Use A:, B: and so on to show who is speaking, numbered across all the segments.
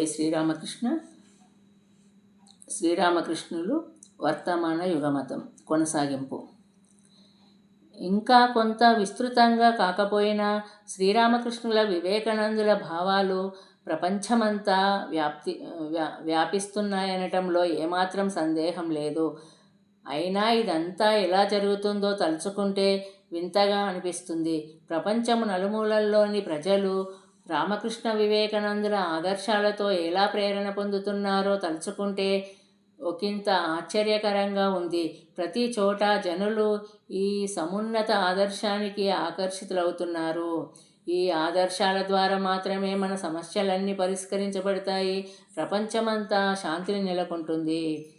A: శ్రీరామకృష్ణ. శ్రీరామకృష్ణులు వర్తమాన యుగమతం కొనసాగింపు. ఇంకా కొంత విస్తృతంగా కాకపోయినా శ్రీరామకృష్ణుల వివేకానందుల భావాలు ప్రపంచమంతా వ్యాప్తి వ్యా వ్యాపిస్తున్నాయనటంలో ఏమాత్రం సందేహం లేదు. అయినా ఇదంతా ఎలా జరుగుతుందో తలుచుకుంటే వింతగా అనిపిస్తుంది. ప్రపంచము నలుమూలల్లోని ప్రజలు రామకృష్ణ వివేకానందుల ఆదర్శాలతో ఎలా ప్రేరణ పొందుతున్నారో తలుచుకుంటే ఒకంత ఆశ్చర్యకరంగా ఉంది. ప్రతి చోట జనులు ఈ సమున్నత ఆదర్శానికి ఆకర్షితులవుతున్నారు. ఈ ఆదర్శాల ద్వారా మాత్రమే మన సమస్యలన్నీ పరిష్కరించబడతాయి. ప్రపంచమంతా శాంతిని నెలకొంటుంది.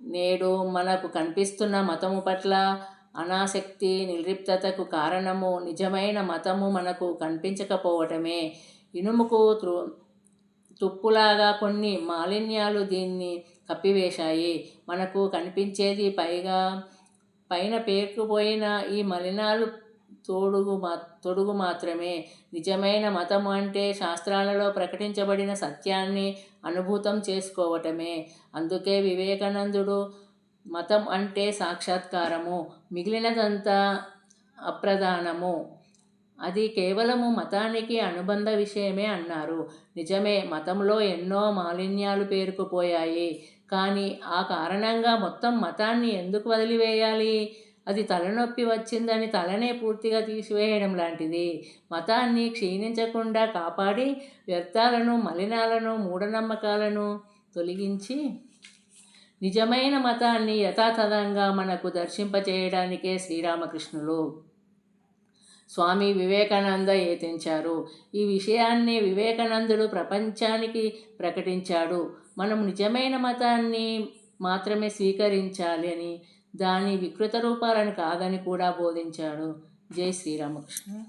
A: నేడు మనకు కనిపిస్తున్న మతము పట్ల అనాసక్తి నిర్లిప్తతకు కారణము నిజమైన మతము మనకు కనిపించకపోవటమే. ఇనుముకు త్రు తుప్పులాగా కొన్ని మాలిన్యాలు దీన్ని కప్పివేశాయి. మనకు కనిపించేది పైగా పైన పేరుకుపోయిన ఈ మలినాలు తోడుగు మా తొడుగు మాత్రమే. నిజమైన మతం అంటే శాస్త్రాలలో ప్రకటించబడిన సత్యాన్ని అనుభూతం చేసుకోవటమే. అందుకే వివేకానందుడు మతం అంటే సాక్షాత్కారము మిగిలినదంతా అప్రధానము. అది కేవలము మతానికి అనుబంధ విషయమే అన్నారు. నిజమే మతంలో ఎన్నో మాలిన్యాలు పేరుకుపోయాయి. కానీ ఆ కారణంగా మొత్తం మతాన్ని ఎందుకు వదిలివేయాలి? అది తలనొప్పి వచ్చిందని తలనే పూర్తిగా తీసివేయడం లాంటిది. మతాన్ని క్షీణించకుండా కాపాడి వ్యర్థాలను మలినాలను మూఢనమ్మకాలను తొలగించి నిజమైన మతాన్ని యథాతథంగా మనకు దర్శింపచేయడానికే శ్రీరామకృష్ణులు. స్వామి వివేకానంద ఏతించారు ఈ విషయాన్ని వివేకానందుడు ప్రపంచానికి ప్రకటించాడు. మనం నిజమైన మతాన్ని మాత్రమే స్వీకరించాలి అని దాని వికృత రూపాలను కాదని కూడా బోధించాడు. జై శ్రీరామకృష్ణ.